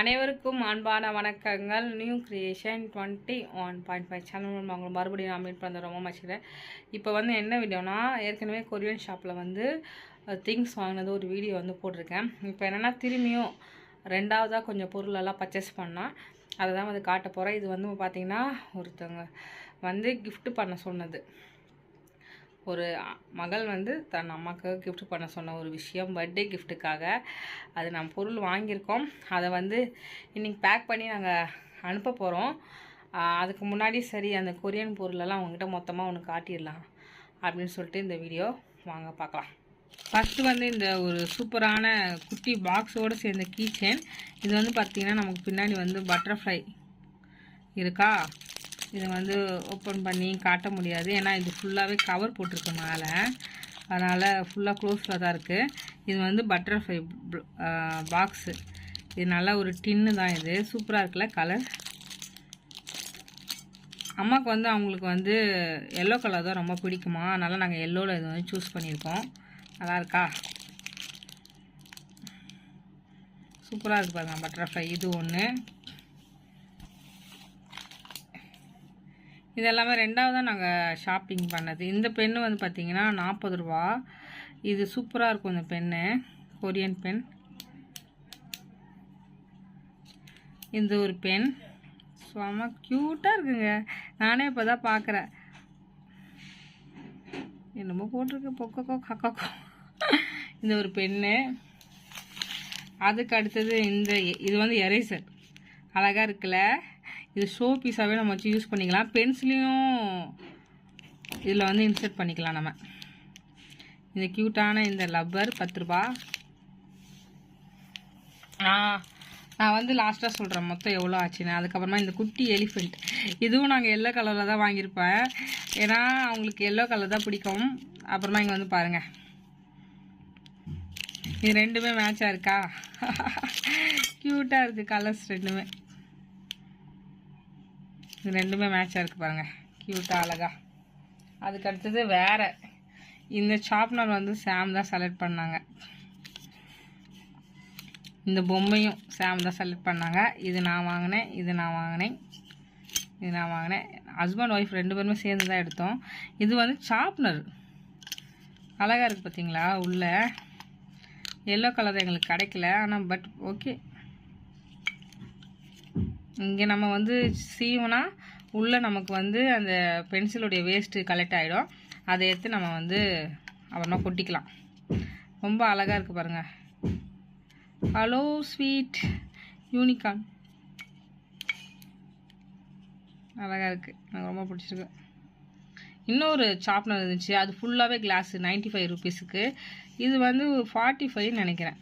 அனைவருக்கும் அன்பான வணக்கங்கள். New creation twenty one point five channel உங்களை மறுபடியும் நான் மீட் பண்ண ரொம்ப மச்சிக்கிறேன் இப்போ வந்து என்ன வீடியோனா ஏற்கனவே கொரியன் ஷாப்பில் வந்து திங்ஸ் வாங்கினது ஒரு வீடியோ வந்து போட்டிருக்கேன். இப்போ என்னென்னா திரும்பியும் ரெண்டாவதாக கொஞ்சம் பொருளெல்லாம் பர்ச்சேஸ் பண்ணால் அதை தான் வந்து காட்ட போகிறேன் இது வந்து பார்த்திங்கன்னா ஒருத்தவங்க வந்து கிஃப்ட்டு பண்ண சொன்னது. ஒரு மகள் வந்து தன் அம்மாவுக்கு கிஃப்ட் பண்ண சொன்ன ஒரு விஷயம் பர்த்டே கிஃப்ட்டுக்காக அது நம்ம பொருள் வாங்கியிருக்கோம். அதை வந்து இன்றைக்கி பேக் பண்ணி நாங்கள் அனுப்ப போகிறோம் அதுக்கு முன்னாடி சரி அந்த கொரியன் பொருளெல்லாம் அவங்ககிட்ட மொத்தமாக ஒன்று காட்டிடலாம் அப்படின்னு சொல்லிட்டு இந்த வீடியோ வாங்க பார்க்கலாம். ஃபஸ்ட்டு வந்து இந்த ஒரு சூப்பரான குட்டி பாக்ஸோடு சேர்ந்த கீச்சேன் இது வந்து பார்த்திங்கன்னா நமக்கு பின்னாடி வந்து பட்டர்ஃப்ளை இருக்கா? இதை வந்து ஓப்பன் பண்ணி காட்ட முடியாது. ஏன்னா இது ஃபுல்லாகவே கவர் போட்டிருக்கு மேலே. அதனால் ஃபுல்லாக க்ளோஸில் தான் இருக்குது இது வந்து பட்டர்ஃப்ளை பாக்ஸு இது நல்ல ஒரு டின்னு தான் இது. சூப்பராக இருக்குல்ல கலர் அம்மாவுக்கு வந்து அவங்களுக்கு வந்து எல்லோ கலர் தான் ரொம்ப பிடிக்குமா? அதனால் நாங்கள் எல்லோவில் இது வந்து சூஸ் பண்ணியிருக்கோம். நல்லா இருக்கா? சூப்பராக இருக்குது பாருங்க பட்டர்ஃப்ளை இது ஒன்று இது எல்லாமே ரெண்டாவதாக நாங்கள் ஷாப்பிங் பண்ணது. இந்த பென்னு வந்து பார்த்திங்கன்னா நாற்பது ரூபா. இது சூப்பராக இருக்கும் இந்த பென்னு கொரியன் பென் இந்த ஒரு பென் சும்மா க்யூட்டாக இருக்குங்க. நானே இப்போ தான் பார்க்குறேன் என்னமோ போட்டிருக்கு. பொக்கக்கோ கக்கக்கோ. இந்த ஒரு பென்னு அதுக்கு அடுத்தது இந்த இது வந்து எரேசர் அழகாக இருக்குல்ல? இது ஷோ பீஸாகவே நம்ம வச்சு யூஸ் பண்ணிக்கலாம். பென்சிலையும் இதில் வந்து இன்சர்ட் பண்ணிக்கலாம் நம்ம. இந்த க்யூட்டான இந்த லப்பர் பத்து ரூபா. நான் வந்து லாஸ்ட்டாக சொல்கிறேன் மொத்தம் எவ்வளோ ஆச்சுன்னு. அதுக்கப்புறமா இந்த குட்டி எலிஃபெண்ட் இதுவும் நாங்கள் எல்லோ கலரில் தான் வாங்கியிருப்பேன். ஏன்னா அவங்களுக்கு எல்லோ கலர் தான் பிடிக்கும். அப்புறமா இங்கே வந்து பாருங்கள் இது ரெண்டுமே மேட்சாக இருக்கா? க்யூட்டாக இருக்குது கலர்ஸ் ரெண்டுமே. இது ரெண்டுமே மேட்சாக இருக்குது பாருங்கள் க்யூட்டாக அழகா. அதுக்கு அடுத்தது வேறு. இந்த ஷாப்னர் வந்து சாம் தான் செலக்ட் பண்ணாங்க. இந்த பொம்மையும் சாம் தான் செலக்ட் பண்ணாங்க. இது நான் வாங்கினேன் இது நான் வாங்கினேன் இது நான் வாங்கினேன். ஹஸ்பண்ட் ஒய்ஃப் ரெண்டு பேருமே சேர்ந்து தான் எடுத்தோம். இது வந்து ஷாப்னர் அழகாக இருக்குது பார்த்தீங்களா உள்ள. எல்லோ கலர் எங்களுக்கு கிடைக்கல. ஆனால் பட் ஓகே இங்கே நம்ம வந்து சீவுனா உள்ளே நமக்கு வந்து அந்த பென்சிலுடைய வேஸ்ட்டு கலெக்ட் ஆகிடும் அதை எடுத்து நம்ம வந்து அப்புறமா கொட்டிக்கலாம். ரொம்ப அழகாக இருக்குது பாருங்கள் ஹலோ ஸ்வீட் யூனிகார்ன் அழகாக இருக்குது எனக்கு ரொம்ப பிடிச்சிருக்கு. இன்னொரு சாப்னர் இருந்துச்சு. அது ஃபுல்லாகவே கிளாஸு நைன்ட்டி ஃபைவ் ருபீஸுக்கு இது வந்து ஃபார்ட்டி ஃபைவ்னு நினைக்கிறேன்.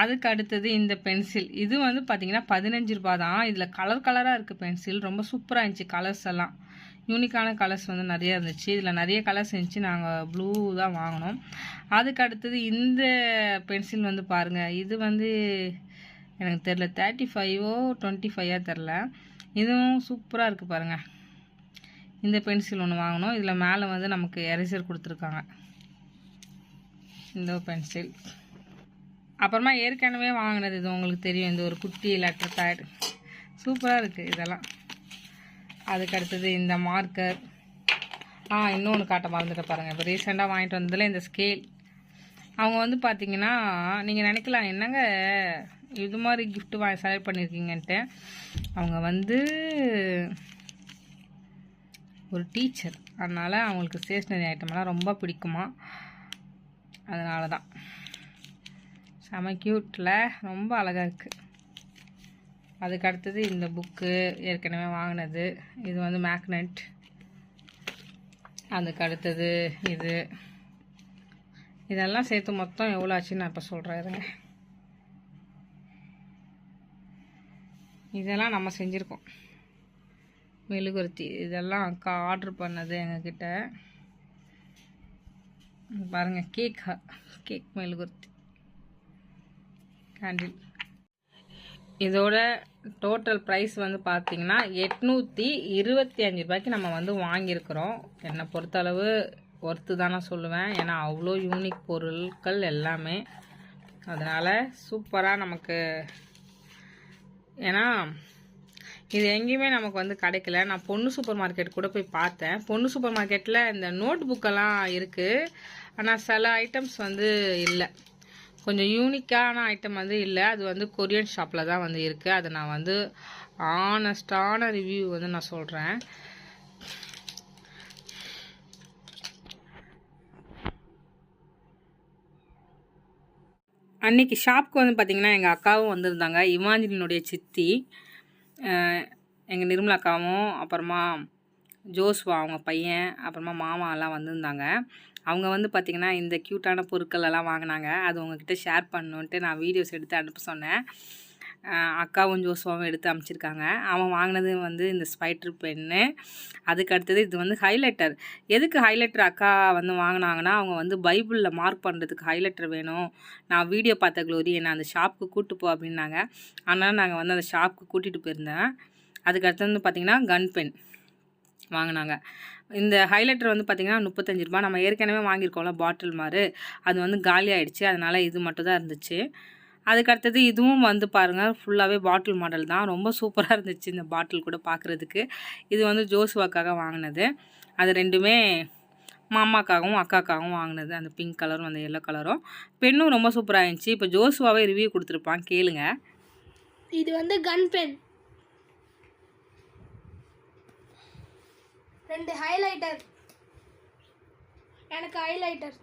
அதுக்கு அடுத்தது இந்த பென்சில். இது வந்து பார்த்திங்கன்னா பதினஞ்சு ரூபா தான். இதில் கலர் கலராக இருக்குது பென்சில். ரொம்ப சூப்பராக இருந்துச்சு கலர்ஸ் எல்லாம். யூனிக்கான கலர்ஸ் வந்து நிறைய இருந்துச்சு. இதில் நிறைய கலர்ஸ் இருந்துச்சு. நாங்கள் ப்ளூ தான் வாங்கினோம். அதுக்கு அடுத்தது இந்த பென்சில் வந்து பாருங்கள் இது வந்து எனக்கு தெரில தேர்ட்டி ஃபைவோ டுவெண்ட்டி ஃபைவோ தெரில இதுவும் சூப்பராக இருக்குது பாருங்கள் இந்த பென்சில் ஒன்று வாங்கினோம். இதில் மேலே வந்து நமக்கு எரேசர் கொடுத்துருக்காங்க. இந்த பென்சில். அப்புறமா ஏற்கனவே வாங்கினது இது உங்களுக்கு தெரியும் இந்த ஒரு குட்டி லெட்டர் பேட் சூப்பராக இருக்குது இதெல்லாம். அதுக்கு அடுத்தது இந்த மார்க்கர் ஆ இன்னொன்று காட்ட மறந்துட்டு பாருங்கள் இப்போ ரீசெண்டாக வாங்கிட்டு வந்ததில் இந்த ஸ்கேல் அவங்க வந்து பார்த்தீங்கன்னா நீங்கள் நினைக்கலாம் என்னங்க இது மாதிரி கிஃப்ட் வாங்கி செலக்ட் பண்ணியிருக்கீங்கன்ட்டு அவங்க வந்து ஒரு டீச்சர் அதனால் அவங்களுக்கு ஸ்டேஷ்னரி ஐட்டம்லாம் ரொம்ப பிடிக்குமா? அதனால தான் செம க்யூட்டில் ரொம்ப அழகாக இருக்குது அதுக்கு அடுத்தது இந்த புக்கு ஏற்கனவே வாங்கினது. இது வந்து மேக்னெட் அதுக்கு அடுத்தது இது. இதெல்லாம் சேர்த்து மொத்தம் எவ்வளோ ஆச்சுன்னு நான் இப்போ சொல்கிறேன் இருங்க. இதெல்லாம் நம்ம செஞ்சுருக்கோம். மெழுகுவர்த்தி. இதெல்லாம் அக்கா ஆர்டர் பண்ணது எங்ககிட்ட. பாருங்கள் கேக் கேக் மெழுகுவர்த்தி. ஹேண்டில் இதோட டோட்டல் ப்ரைஸ் வந்து பார்த்தீங்கன்னா எட்நூற்றி இருபத்தி அஞ்சு ரூபாய்க்கு நம்ம வந்து வாங்கியிருக்கிறோம். என்னை பொறுத்தளவு ஒர்த்து தான் நான் சொல்லுவேன். ஏன்னா அவ்வளோ யூனிக் பொருட்கள் எல்லாமே. அதனால் சூப்பராக நமக்கு ஏன்னா இது எங்கேயுமே நமக்கு வந்து கிடைக்கல. நான் பொண்ணு சூப்பர் மார்க்கெட் கூட போய் பார்த்தேன். பொண்ணு சூப்பர் மார்க்கெட்டில் இந்த நோட் புக்கெல்லாம் இருக்குது ஆனால் சில ஐட்டம்ஸ் வந்து இல்லை. கொஞ்சம் யூனிக்கான ஐட்டம் வந்து இல்லை. அது வந்து கொரியன் ஷாப்பில் தான் வந்து இருக்குது அதை நான் வந்து ஆனஸ்டான ரிவ்யூ வந்து நான் சொல்கிறேன் அன்றைக்கி ஷாப்புக்கு வந்து பார்த்திங்கன்னா எங்கள் அக்காவும் வந்திருந்தாங்க. இமாஞ்சலினுடைய சித்தி எங்கள் நிர்மலா அக்காவும் அப்புறமா ஜோஸ்வா அவங்க பையன் அப்புறமா மாமாலாம் வந்திருந்தாங்க. அவங்க வந்து பார்த்திங்கன்னா இந்த க்யூட்டான பொருட்கள் எல்லாம் வாங்கினாங்க. அது உங்ககிட்ட ஷேர் பண்ணுன்ட்டு நான் வீடியோஸ் எடுத்து அனுப்ப சொன்னேன். அக்காவும் ஜோஸ்வாவும் எடுத்து அமைச்சிருக்காங்க. அவன் வாங்கினது வந்து இந்த ஸ்பைட்ரு பென்னு. அதுக்கு அடுத்தது இது வந்து ஹைலைட்டர் எதுக்கு ஹைலைட்டர் அக்கா வந்து வாங்கினாங்கன்னா அவங்க வந்து பைபிளில் மார்க் பண்ணுறதுக்கு ஹைலைட்டர் வேணும். நான் வீடியோ பார்த்த க்ளோரி என்னை அந்த ஷாப்புக்கு கூப்பிட்டு போ அப்படின்னாங்க. அதனால் நாங்கள் வந்து அந்த ஷாப்புக்கு கூட்டிகிட்டு போயிருந்தேன். அதுக்கு அடுத்தது வந்து பார்த்திங்கன்னா கன் பென் வாங்கினாங்க. இந்த ஹைலைட்டர் வந்து பார்த்திங்கன்னா முப்பத்தஞ்சு ரூபாய். நம்ம ஏற்கனவே வாங்கியிருக்கோம்ல பாட்டில் மாதிரி அது வந்து காலி ஆகிடுச்சு அதனால் இது மட்டும் தான் இருந்துச்சு. அதுக்கு அடுத்தது இதுவும் வந்து பாருங்கள் ஃபுல்லாகவே பாட்டில் மாடல் தான். ரொம்ப சூப்பராக இருந்துச்சு இந்த பாட்டில் கூட பார்க்குறதுக்கு இது வந்து ஜோசுவாக்காக வாங்கினது. அது ரெண்டுமே மாமாக்காகவும் அக்காக்காகவும் வாங்கினது. அந்த பிங்க் கலரும் அந்த எல்லோ கலரும் பெண்ணும் ரொம்ப சூப்பராக இருந்துச்சு. இப்போ ஜோசுவாவே ரிவ்யூ கொடுத்துருப்பான். கேளுங்க. இது வந்து கன் பென் ரெண்டு ஹைலைட்டர் எனக்கு ஹைலைட்டர்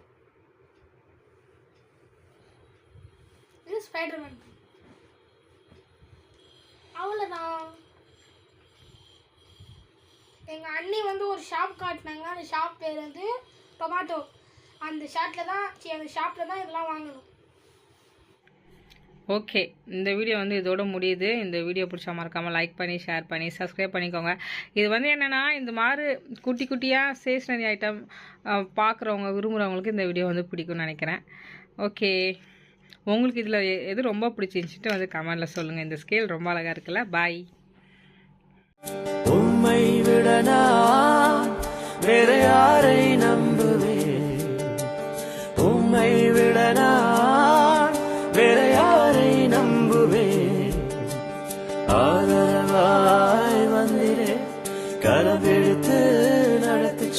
இது ஸ்பைடர்மேன் அவ்வளோதான் எங்கள் அண்ணி வந்து ஒரு ஷாப் காட்டினாங்க. அந்த ஷாப் பேர் வந்து டொமாட்டோ அந்த ஷாப்பில் தான் சரி அந்த ஷாப்பில் தான் இதெல்லாம் வாங்கணும். ஓகே இந்த வீடியோ வந்து இதோட முடியுது. இந்த வீடியோ பிடிச்சா மறக்காமல் லைக் பண்ணி ஷேர் பண்ணி சப்ஸ்கிரைப் பண்ணிக்கோங்க. இது வந்து என்னென்னா இந்த மாதிரி குட்டி குட்டியாக ஸ்டேஷ்னரி ஐட்டம் பார்க்குறவங்க விரும்புகிறவங்களுக்கு இந்த வீடியோ வந்து பிடிக்கும்னு நினைக்கிறேன். ஓகே உங்களுக்கு இதில் எது ரொம்ப பிடிச்சிருந்துச்சிட்டு வந்து கமெண்டில் சொல்லுங்கள் இந்த ஸ்கேல் ரொம்ப அழகாக இருக்குல்ல. பாய் உம்மை விட வேற